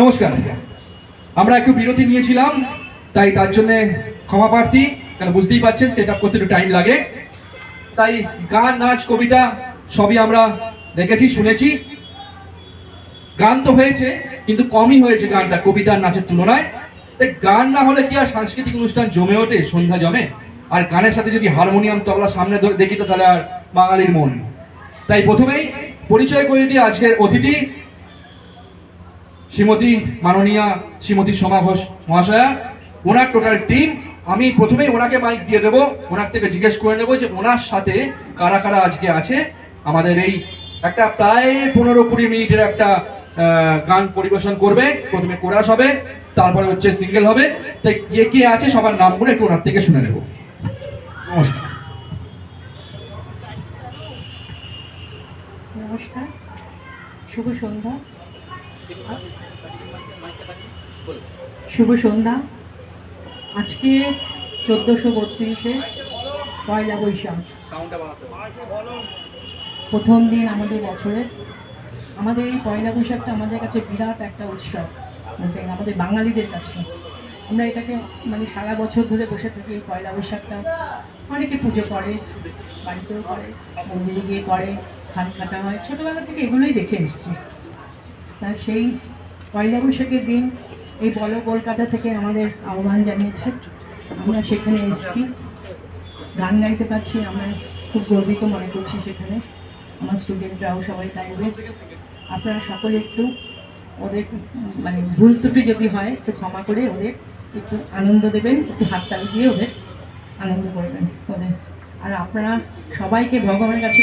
নমস্কার আমরা একটু বিরতি নিয়েছিলাম, তাই তার জন্য ক্ষমা প্রার্থী, কেন বুঝতেই পারছেন সেটা করতে একটু টাইম লাগে। তাই গান, নাচ, কবিতা সবই আমরা দেখেছি, শুনেছি। গান তো হয়েছে, কিন্তু কমই হয়েছে গানটা, কবিতা নাচের তুলনায়। তাই গান না হলে কি আর সাংস্কৃতিক অনুষ্ঠান জমে ওঠে, সন্ধ্যা জমে? আর গানের সাথে যদি হারমোনিয়াম, তবলা সামনে দেখি তো তাহলে আর বাঙালির মন। তাই প্রথমেই পরিচয় করে দিয়ে আজকের অতিথি, শ্রীমতী মাননীয়া শ্রীমতী সোমা ঘোষ মহাশয়া। ওনার টোটাল টিম আমি প্রথমেই ওনাকে মাইক দিয়ে দেবো। ওনার থেকে জিজ্ঞেস করে নেব যে ওনার সাথে কারা কারা আজকে আছে। আমাদের এই একটা প্রায় পনেরো কুড়ি মিনিটের একটা গান পরিবেশন করবে। প্রথমে কোরাস হবে, তারপরে হচ্ছে সিঙ্গেল হবে। তাই কে কে আছে সবার নামগুলো একটু ওনার থেকে শুনে নেব। নমস্কার। নমস্কার, শুভ সন্ধ্যা। শুভ সন্ধ্যা। আজকে চোদ্দোশো বত্রিশে পয়লা বৈশাখ। প্রথম দিন আমাদের বছরের। আমাদের এই পয়লা বৈশাখটা আমাদের কাছে বিরাট একটা উৎসব। আমাদের বাঙালিদের কাছে। আমরা এটাকে মানে সারা বছর ধরে বসে থাকি এই পয়লা বৈশাখটা। অনেকে পুজো করে, বাড়িতেও করে, মন্দিরে গিয়ে করে। ধান কাটা হয়। ছোটোবেলা থেকে এগুলোই দেখে এসছি। তা সেই পয়লা বৈশাখের দিন এই বড় কলকাতা থেকে আমাদের আহ্বান জানিয়েছে। আমরা সেখানে এসেছি। গান গাইতে পারছি, আমরা খুব গর্বিত মনে করছি সেখানে। আমার স্টুডেন্টরাও সবাই গাইবে আপনারা সকলে একটু ওদের মানে ভুল ত্রুটি যদি হয়, একটু ক্ষমা করে ওদের একটু আনন্দ দেবেন, একটু হাততালি দিয়ে ওদের আনন্দ করবেন ওদের। আর আপনারা সবাইকে ভগবানের কাছে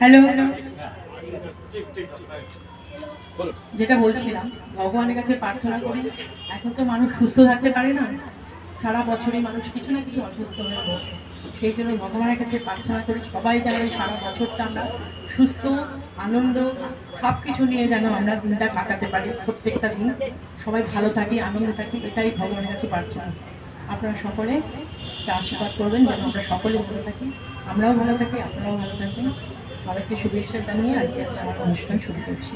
হ্যালো যেটা বলছিলাম ভগবানের কাছে প্রার্থনা করি এখন তো মানুষ সুস্থ থাকতে পারে না। সারা বছরই মানুষ কিছু না কিছু অসুস্থ হয়ে পড়ে। সেই জন্য ভগবানের কাছে প্রার্থনা করি সবাই যেন এই সারা বছরটা আমরা সুস্থ আনন্দ সব কিছু নিয়ে যেন আমরা দিনটা কাটাতে পারি প্রত্যেকটা দিন। সবাই ভালো থাকি আনন্দ থাকি এটাই ভগবানের কাছে প্রার্থনা। আপনারা সকলে আশীর্বাদ করবেন যেন আমরা সকলে ভালো থাকি। আমরাও ভালো থাকি, আপনারাও ভালো থাকবেন। সবাইকে শুভেচ্ছা জানিয়ে আজকে আমি আমার অনুষ্ঠান শুরু করছি।